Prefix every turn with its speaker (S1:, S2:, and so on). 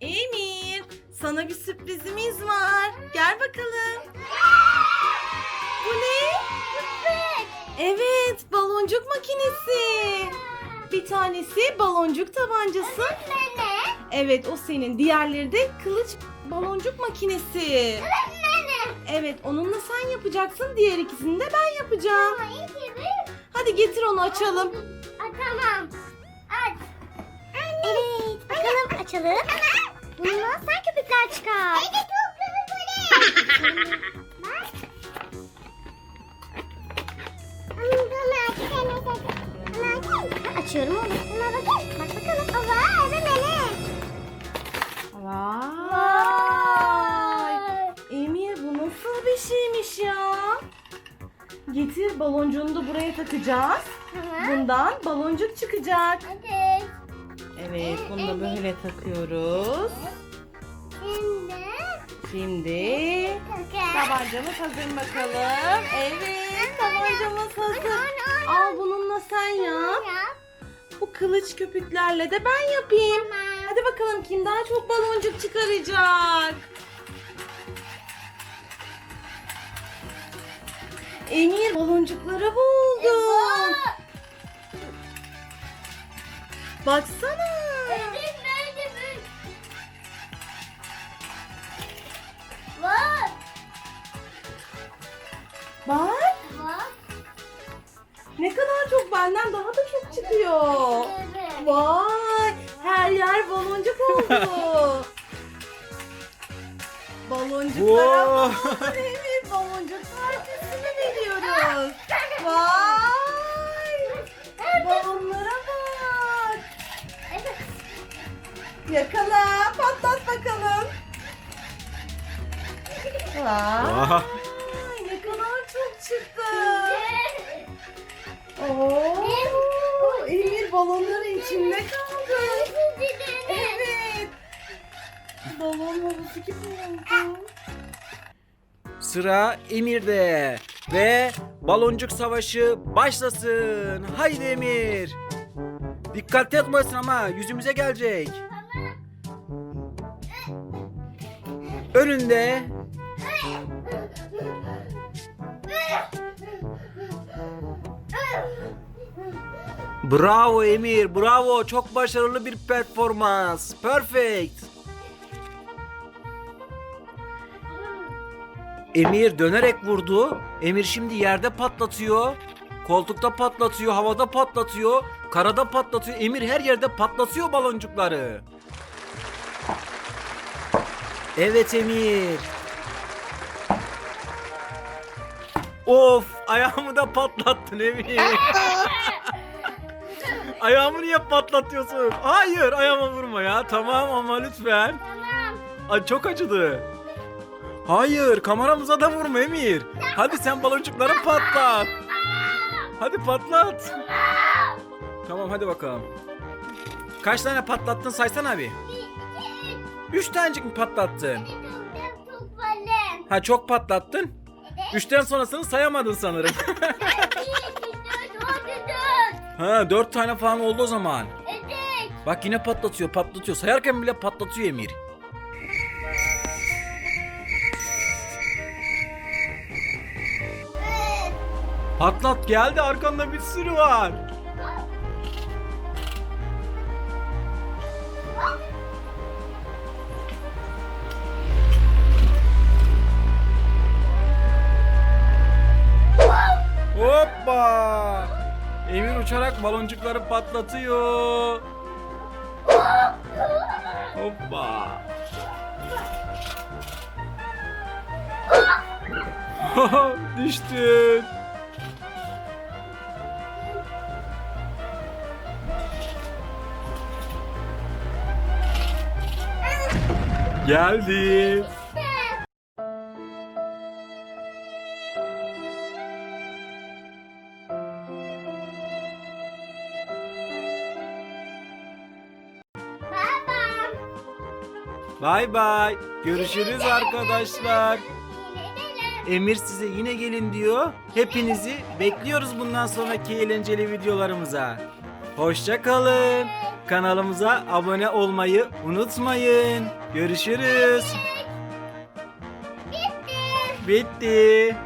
S1: Emir, sana bir sürprizimiz var. Gel bakalım. Bu ne? Evet, baloncuk makinesi. Bir tanesi baloncuk tabancası. Evet, o senin. Diğerleri de kılıç baloncuk makinesi. Evet, onunla sen yapacaksın. Diğer ikisini de ben yapacağım. Hadi getir onu açalım.
S2: Tamam. Aç. Evet. Bakalım açalım. Bundan sen köpükler çıkar. Evet Bak. Açıyorum onu. Buna bakın. Bak bakalım. Ova, evet Mele.
S1: Vay! Emir bu nasıl bir şeymiş ya? Getir baloncuğunu da buraya takacağız. Bundan baloncuk çıkacak.
S2: Hadi.
S1: Bunu da böyle takıyoruz.
S2: Şimdi
S1: Şimdi tabancamız hazır bakalım. Evet tabancamız hazır. Al bununla sen yap. Bu kılıç köpüklerle de ben yapayım. Hadi bakalım kim daha çok baloncuk çıkaracak. Emir baloncuklara buldum. Baksana.
S2: Bu? Var.
S1: Bak
S2: Var.
S1: ne kadar çok benden daha da çok çıkıyor.
S2: Evet.
S1: Vay her yer baloncuk oldu. Baloncuklara
S3: Wow.
S1: bak. Baloncuk partisini veriyoruz. Vay. Yakala patlat bakalım. Vay. Ne kadar çok çıktı. Oo, Emir balonların içinde kaldı. Evet. Balon gibi oldu.
S3: Sıra Emir'de ve baloncuk savaşı başlasın. Haydi Emir. Dikkatli atmasın ama yüzümüze gelecek. Önünde Bravo Emir, bravo. Çok başarılı bir performans. Perfect. Emir dönerek vurdu. Emir şimdi yerde patlatıyor. Koltukta patlatıyor, havada patlatıyor, karada patlatıyor. Emir her yerde patlatıyor baloncukları. Evet Emir. Of, ayağımı da patlattın Emir. ayağımı niye patlatıyorsun? Hayır, ayağıma vurma ya. Tamam ama lütfen. Ay çok acıdı. Hayır, kameramıza da vurma Emir. Hadi sen baloncukları patlat. Hadi patlat. Tamam hadi bakalım. Kaç tane patlattın saysana abi. Üç tanecik mi patlattın? Ha çok patlattın. Üçten sonrasını sayamadın sanırım. ha dört tane falan oldu o zaman. Bak yine patlatıyor patlatıyor. Sayarken bile patlatıyor Emir. Patlat geldi arkanda bir sürü var. Uçarak baloncukları patlatıyor. Hoppa! Düştün. Geldi. Bay bay. Görüşürüz arkadaşlar. Emir size yine gelin diyor. Hepinizi bekliyoruz bundan sonraki eğlenceli videolarımıza. Hoşça kalın. Kanalımıza abone olmayı unutmayın. Görüşürüz.
S2: Bitti.
S3: Bitti.